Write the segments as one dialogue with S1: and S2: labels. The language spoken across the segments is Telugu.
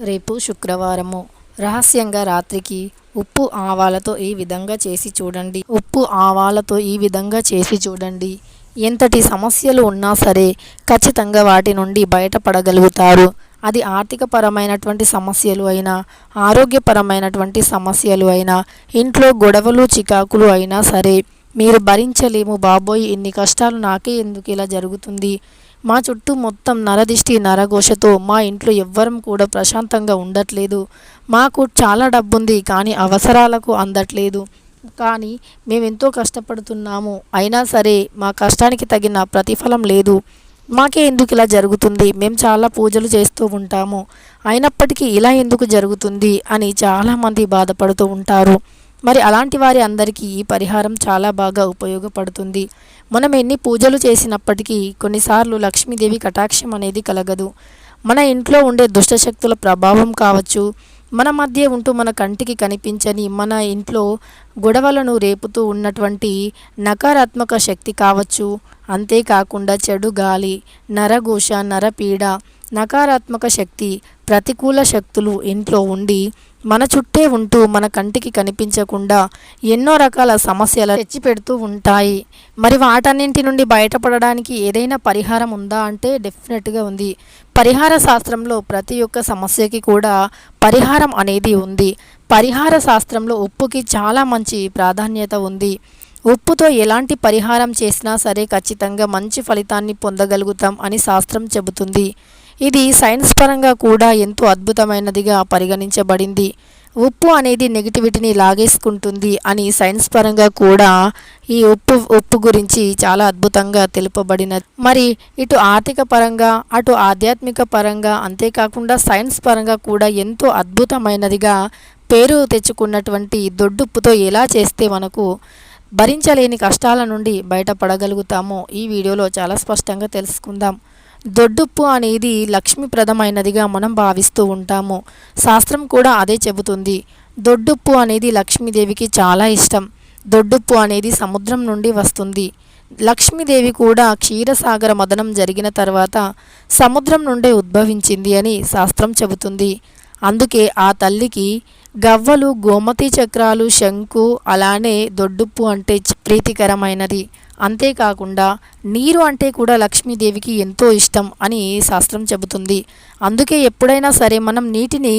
S1: రేపు శుక్రవారము. రహస్యంగా రాత్రికి ఉప్పు ఆవాలతో ఈ విధంగా చేసి చూడండి. ఉప్పు ఆవాలతో ఈ విధంగా చేసి చూడండి. ఎంతటి సమస్యలు ఉన్నా సరే ఖచ్చితంగా వాటి నుండి బయటపడగలుగుతారు. అది ఆర్థికపరమైనటువంటి సమస్యలు అయినా ఆరోగ్యపరమైనటువంటి సమస్యలు అయినా ఇంట్లో గొడవలు చికాకులు అయినా సరే మీరు భరించలేము బాబోయ్ ఇన్ని కష్టాలు నాకే ఎందుకు ఇలా జరుగుతుంది? మా చుట్టూ మొత్తం నరదిష్టి నరఘోషతో మా ఇంట్లో ఎవ్వరం కూడా ప్రశాంతంగా ఉండట్లేదు. మాకు చాలా డబ్బుంది కానీ అవసరాలకు అందట్లేదు. కానీ మేమెంతో కష్టపడుతున్నాము. అయినా సరే మా కష్టానికి తగిన ప్రతిఫలం లేదు. మాకే ఎందుకు ఇలా జరుగుతుంది? మేము చాలా పూజలు చేస్తూ ఉంటాము. అయినప్పటికీ ఇలా ఎందుకు జరుగుతుంది? అని చాలామంది బాధపడుతూ ఉంటారు. మరి అలాంటి వారి అందరికీ ఈ పరిహారం చాలా బాగా ఉపయోగపడుతుంది. మనం ఎన్ని పూజలు చేసినప్పటికీ కొన్నిసార్లు లక్ష్మీదేవి కటాక్షం అనేది కలగదు. మన ఇంట్లో ఉండే దుష్టశక్తుల ప్రభావం కావచ్చు మన మధ్య ఉంటూ మన కంటికి కనిపించని మన ఇంట్లో గొడవలను రేపుతూ ఉన్నటువంటి నకారాత్మక శక్తి కావచ్చు అంతేకాకుండా చెడు గాలి నరఘోష నరపీడ నకారాత్మక శక్తి ప్రతికూల శక్తులు ఇంట్లో ఉండి మన చుట్టే ఉంటూ మన కంటికి కనిపించకుండా ఎన్నో రకాల సమస్యలు తెచ్చిపెడుతూ ఉంటాయి. మరి వాటన్నింటి నుండి బయటపడడానికి ఏదైనా పరిహారం ఉందా అంటే డెఫినెట్గా ఉంది. పరిహార శాస్త్రంలో ప్రతి ఒక్క సమస్యకి కూడా పరిహారం అనేది ఉంది. పరిహార శాస్త్రంలో ఉప్పుకి చాలా మంచి ప్రాధాన్యత ఉంది. ఉప్పుతో ఎలాంటి పరిహారం చేసినా సరే ఖచ్చితంగా మంచి ఫలితాన్ని పొందగలుగుతాం అని శాస్త్రం చెబుతుంది. ఇది సైన్స్ పరంగా కూడా ఎంతో అద్భుతమైనదిగా పరిగణించబడింది. ఉప్పు అనేది నెగిటివిటీని లాగేసుకుంటుంది అని సైన్స్ పరంగా కూడా ఈ ఉప్పు ఉప్పు గురించి చాలా అద్భుతంగా తెలుపబడినది మరి ఇటు ఆర్థిక పరంగా అటు ఆధ్యాత్మిక పరంగా అంతేకాకుండా సైన్స్ పరంగా కూడా ఎంతో అద్భుతమైనదిగా పేరు తెచ్చుకున్నటువంటి దొడ్డుప్పుతో ఎలా చేస్తే మనకు భరించలేని కష్టాల నుండి బయటపడగలుగుతామో ఈ వీడియోలో చాలా స్పష్టంగా తెలుసుకుందాం. దొడ్డుప్పు అనేది లక్ష్మీప్రదమైనదిగా మనం భావిస్తూ ఉంటాము. శాస్త్రం కూడా అదే చెబుతుంది. దొడ్డుప్పు అనేది లక్ష్మీదేవికి చాలా ఇష్టం. దొడ్డుప్పు అనేది సముద్రం నుండి వస్తుంది. లక్ష్మీదేవి కూడా క్షీరసాగర మదనం జరిగిన తర్వాత సముద్రం నుండే ఉద్భవించింది అని శాస్త్రం చెబుతుంది. అందుకే ఆ తల్లికి గవ్వలు గోమతి చక్రాలు శంకు అలానే దొడ్డుప్పు అంటే ప్రీతికరమైనది. అంతేకాకుండా నీరు అంటే కూడా లక్ష్మీదేవికి ఎంతో ఇష్టం అని శాస్త్రం చెబుతుంది. అందుకే ఎప్పుడైనా సరే మనం నీటిని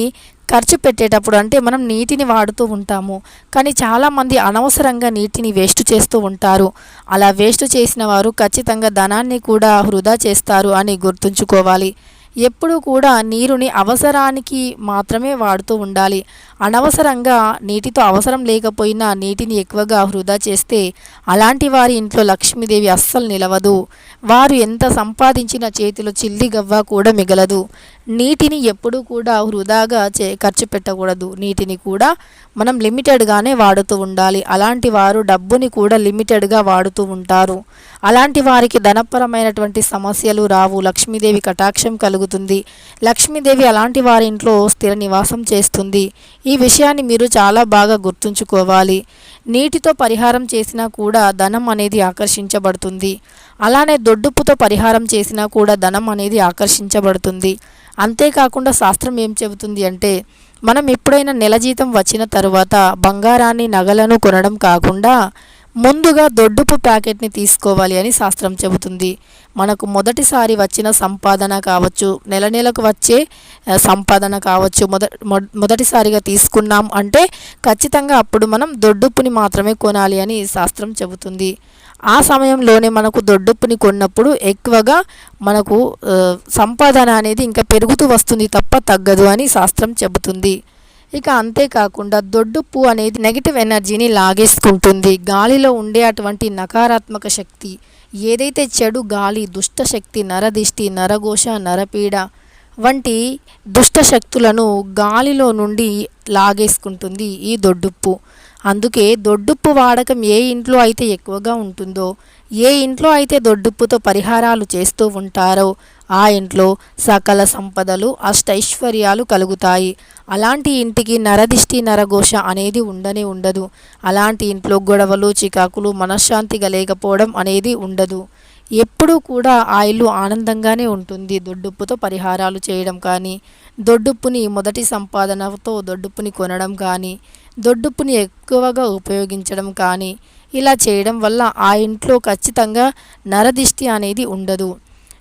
S1: ఖర్చు పెట్టేటప్పుడు అంటే మనం నీటిని వాడుతూ ఉంటాము. కానీ చాలామంది అనవసరంగా నీటిని వేస్ట్ చేస్తూ ఉంటారు. అలా వేస్ట్ చేసిన వారు ఖచ్చితంగా ధనాన్ని కూడా వృధా చేస్తారు అని గుర్తుంచుకోవాలి. ఎప్పుడూ కూడా నీరుని అవసరానికి మాత్రమే వాడుతూ ఉండాలి. అనవసరంగా నీటితో అవసరం లేకపోయినా నీటిని ఎక్కువగా వృధా చేస్తే అలాంటి వారి ఇంట్లో లక్ష్మీదేవి అస్సలు నిలవదు. వారు ఎంత సంపాదించిన చేతిలో చిల్లి గవ్వ కూడా మిగలదు. నీటిని ఎప్పుడూ కూడా వృధాగా చే ఖర్చు పెట్టకూడదు. నీటిని కూడా మనం లిమిటెడ్గానే వాడుతూ ఉండాలి. అలాంటి వారు డబ్బుని కూడా లిమిటెడ్గా వాడుతూ ఉంటారు. అలాంటి వారికి ధనపరమైనటువంటి సమస్యలు రావు. లక్ష్మీదేవి కటాక్షం కలుగుతుంది. లక్ష్మీదేవి అలాంటి వారి ఇంట్లో స్థిర నివాసం చేస్తుంది. ఈ ఈ విషయాన్ని మీరు చాలా బాగా గుర్తుంచుకోవాలి. నీటితో పరిహారం చేసినా కూడా ధనం అనేది ఆకర్షించబడుతుంది. అలానే దొడ్డుప్పుతో పరిహారం చేసినా కూడా ధనం అనేది ఆకర్షించబడుతుంది. అంతేకాకుండా శాస్త్రం ఏం చెబుతుంది అంటే మనం ఎప్పుడైనా నెల జీతం వచ్చిన తరువాత బంగారాన్ని నగలను కొనడం కాకుండా ముందుగా దొడ్డుపు ప్యాకెట్ని తీసుకోవాలి అని శాస్త్రం చెబుతుంది. మనకు మొదటిసారి వచ్చిన సంపాదన కావచ్చు నెల నెలకు వచ్చే సంపాదన కావచ్చు మొద మొదటిసారిగా తీసుకున్నాం అంటే ఖచ్చితంగా అప్పుడు మనం దొడ్డుప్పుని మాత్రమే కొనాలి అని శాస్త్రం చెబుతుంది. ఆ సమయంలోనే మనకు దొడ్డుప్పుని కొన్నప్పుడు ఎక్కువగా మనకు సంపాదన అనేది ఇంకా పెరుగుతూ వస్తుంది తప్ప తగ్గదు అని శాస్త్రం చెబుతుంది. ఇక అంతేకాకుండా దొడ్డుప్పు అనేది నెగిటివ్ ఎనర్జీని లాగేసుకుంటుంది. గాలిలో ఉండే అటువంటి నకారాత్మక శక్తి ఏదైతే చెడు గాలి దుష్టశక్తి నరదిష్టి నరఘోష నరపీడ వంటి దుష్ట శక్తులను గాలిలో నుండి లాగేసుకుంటుంది ఈ దొడ్డుప్పు అందుకే దొడ్డుప్పు వాడకం ఏ ఇంట్లో అయితే ఎక్కువగా ఉంటుందో ఏ ఇంట్లో అయితే దొడ్డుప్పుతో పరిహారాలు చేస్తూ ఉంటారో ఆ ఇంట్లో సకల సంపదలు అష్టైశ్వర్యాలు కలుగుతాయి. అలాంటి ఇంటికి నరదిష్టి నరఘోష అనేది ఉండనే ఉండదు. అలాంటి ఇంట్లో గొడవలు చికాకులు మనశ్శాంతిగా లేకపోవడం అనేది ఉండదు. ఎప్పుడూ కూడా ఆ ఇల్లు ఆనందంగానే ఉంటుంది. దొడ్డుప్పుతో పరిహారాలు చేయడం కానీ దొడ్డుప్పుని మొదటి సంపాదనతో దొడ్డుప్పుని కొనడం కానీ దొడ్డుప్పుని ఎక్కువగా ఉపయోగించడం కానీ ఇలా చేయడం వల్ల ఆ ఇంట్లో ఖచ్చితంగా నరదిష్టి అనేది ఉండదు.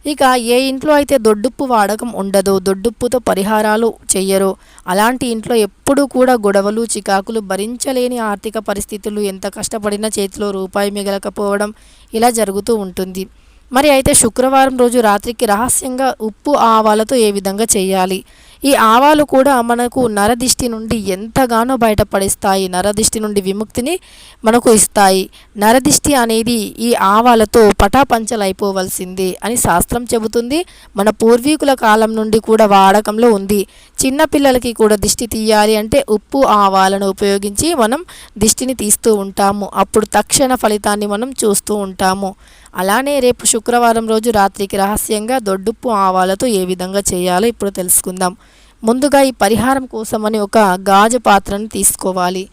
S1: ఇక ఏ ఇంట్లో అయితే దొడ్డుప్పు వాడకం ఉండదో దొడ్డుప్పుతో పరిహారాలు చెయ్యరో అలాంటి ఇంట్లో ఎప్పుడూ కూడా గొడవలు చికాకులు భరించలేని ఆర్థిక పరిస్థితులు ఎంత కష్టపడినా చేతిలో రూపాయి మిగలకపోవడం ఇలా జరుగుతూ ఉంటుంది. మరి అయితే శుక్రవారం రోజు రాత్రికి రహస్యంగా ఉప్పు ఆవాలతో ఏ విధంగా చేయాలి ఈ ఆవాలు కూడా మనకు నరదిష్టి నుండి ఎంతగానో బయటపడిస్తాయి. నరదిష్టి నుండి విముక్తిని మనకు ఇస్తాయి. నరదిష్టి అనేది ఈ ఆవాలతో పటాపంచలైపోవలసింది అని శాస్త్రం చెబుతుంది. మన పూర్వీకుల కాలం నుండి కూడా వాడకంలో ఉంది. చిన్నపిల్లలకి కూడా దిష్టి తీయాలి అంటే ఉప్పు ఆవాలను ఉపయోగించి మనం దిష్టిని తీస్తూ ఉంటాము. అప్పుడు తక్షణ ఫలితాన్ని మనం చూస్తూ ఉంటాము. అలానే రేపు శుక్రవారం రోజు రాత్రికి రహస్యంగా దొడ్డుప్పు ఆవాలతో ఏ విధంగా చేయాలో ఇప్పుడు తెలుసుకుందాం. ముందుగా ఈ పరిహారం కోసమని ఒక గాజు పాత్రను తీసుకోవాలి.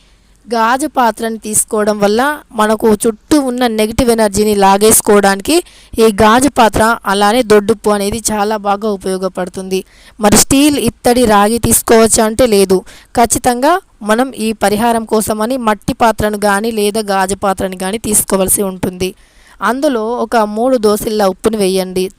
S1: గాజు పాత్రని తీసుకోవడం వల్ల మనకు చుట్టూ ఉన్న నెగిటివ్ ఎనర్జీని లాగేసుకోవడానికి ఈ గాజు పాత్ర అలానే దొడ్డుప్పు అనేది చాలా బాగా ఉపయోగపడుతుంది. మరి స్టీల్ ఇత్తడి రాగి తీసుకోవచ్చు అంటే లేదు. ఖచ్చితంగా మనం ఈ పరిహారం కోసమని మట్టి పాత్రను కానీ లేదా గాజు పాత్రని కానీ తీసుకోవాల్సి ఉంటుంది. అందులో ఒక మూడు దోసిళ్ళ ఉప్పుని వేయండి.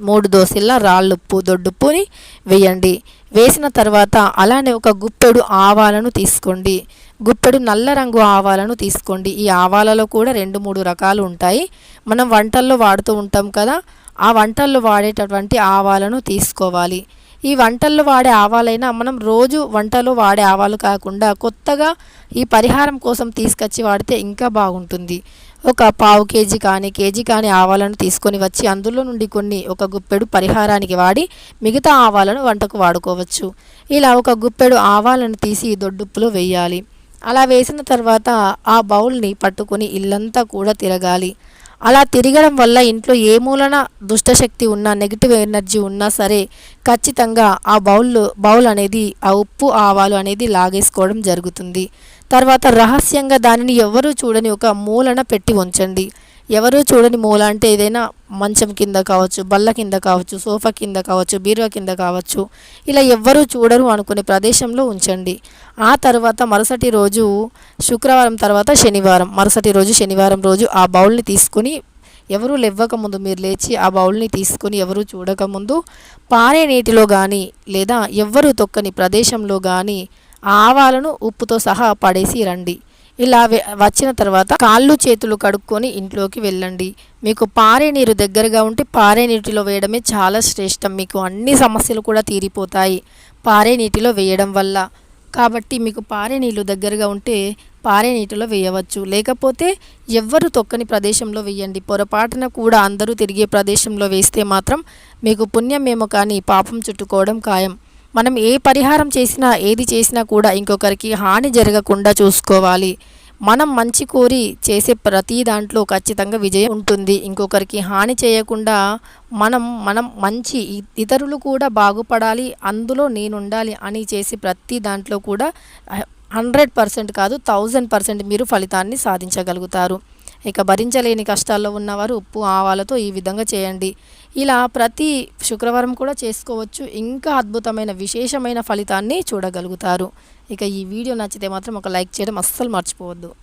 S1: మూడు దోసిళ్ళ రాళ్ళుప్పు దొడ్డుప్పుని వేయండి. వేసిన తర్వాత అలానే ఒక గుప్పెడు ఆవాలను తీసుకోండి. గుప్పెడు నల్ల రంగు ఆవాలను తీసుకోండి. ఈ ఆవాలలో కూడా రెండు మూడు రకాలు ఉంటాయి. మనం వంటల్లో వాడుతూ ఉంటాం కదా ఆ వంటల్లో వాడేటటువంటి ఆవాలను తీసుకోవాలి. ఈ వంటల్లో వాడే ఆవాలైనా మనం రోజు వంటలో వాడే ఆవాలు కాకుండా కొత్తగా ఈ పరిహారం కోసం తీసుకొచ్చి వాడితే ఇంకా బాగుంటుంది. ఒక పావు కేజీ కానీ కేజీ కానీ ఆవాలను తీసుకొని వచ్చి అందులో నుండి కొన్ని ఒక గుప్పెడు పరిహారానికి వాడి మిగతా ఆవాలను వంటకు వాడుకోవచ్చు. ఇలా ఒక గుప్పెడు ఆవాలను తీసి దొడ్డుప్పులో వేయాలి. అలా వేసిన తర్వాత ఆ బౌల్ని పట్టుకొని ఇల్లంతా కూడా తిరగాలి. అలా తిరగడం వల్ల ఇంట్లో ఏ మూలన దుష్టశక్తి ఉన్నా నెగిటివ్ ఎనర్జీ ఉన్నా సరే ఖచ్చితంగా ఆ బౌల్ బౌల్ అనేది ఆ ఉప్పు ఆవాలు అనేది లాగేసుకోవడం జరుగుతుంది. తర్వాత రహస్యంగా దానిని ఎవరు చూడని ఒక మూలన పెట్టి ఉంచండి. ఎవరూ చూడని మూల అంటే ఏదైనా మంచం కింద కావచ్చు బల్ల కింద కావచ్చు సోఫా కింద కావచ్చు బీరువా కింద కావచ్చు. ఇలా ఎవ్వరూ చూడరు అనుకునే ప్రదేశంలో ఉంచండి. ఆ తర్వాత మరుసటి రోజు శుక్రవారం తర్వాత శనివారం మరుసటి రోజు శనివారం రోజు ఆ బౌల్ని తీసుకుని ఎవరు లేవ్వకముందు మీరు లేచి ఆ బౌల్ని తీసుకొని ఎవరు చూడకముందు పారే నీటిలో కానీ లేదా ఎవ్వరు తొక్కని ప్రదేశంలో కానీ ఆవాలను ఉప్పుతో సహా పడేసి రండి. ఇలా వచ్చిన తర్వాత కాళ్ళు చేతులు కడుక్కొని ఇంట్లోకి వెళ్ళండి. మీకు పారే నీరు దగ్గరగా ఉంటే పారే నీటిలో వేయడమే చాలా శ్రేష్టం. మీకు అన్ని సమస్యలు కూడా తీరిపోతాయి పారే నీటిలో వేయడం వల్ల. కాబట్టి మీకు పారే నీళ్ళు దగ్గరగా ఉంటే పారే నీటిలో వేయవచ్చు. లేకపోతే ఎవ్వరు తొక్కని ప్రదేశంలో వేయండి. పొరపాటున కూడా అందరూ తిరిగే ప్రదేశంలో వేస్తే మాత్రం మీకు పుణ్యమేమో కానీ పాపం చుట్టుకోవడం ఖాయం. మనం ఏ పరిహారం చేసినా ఏది చేసినా కూడా ఇంకొకరికి హాని జరగకుండా చూసుకోవాలి. మనం మంచి కోరి చేసే ప్రతి దాంట్లో ఖచ్చితంగా విజయం ఉంటుంది. ఇంకొకరికి హాని చేయకుండా మనం మనం మంచి ఇతరులు కూడా బాగుపడాలి అందులో నేను ఉండాలి అని చేసి ప్రతి దాంట్లో కూడా హండ్రెడ్ పర్సెంట్ కాదు థౌజండ్ పర్సెంట్ మీరు ఫలితాన్ని సాధించగలుగుతారు. ఇక భరించలేని కష్టాల్లో ఉన్నవారు ఉప్పు ఆవాలతో ఈ విధంగా చేయండి. ఇలా ప్రతి శుక్రవారం కూడా చేసుకోవచ్చు. ఇంకా అద్భుతమైన విశేషమైన ఫలితాన్ని చూడగలుగుతారు. ఇక ఈ వీడియో నచ్చితే మాత్రం ఒక లైక్ చేయడం అస్సలు మర్చిపోవద్దు.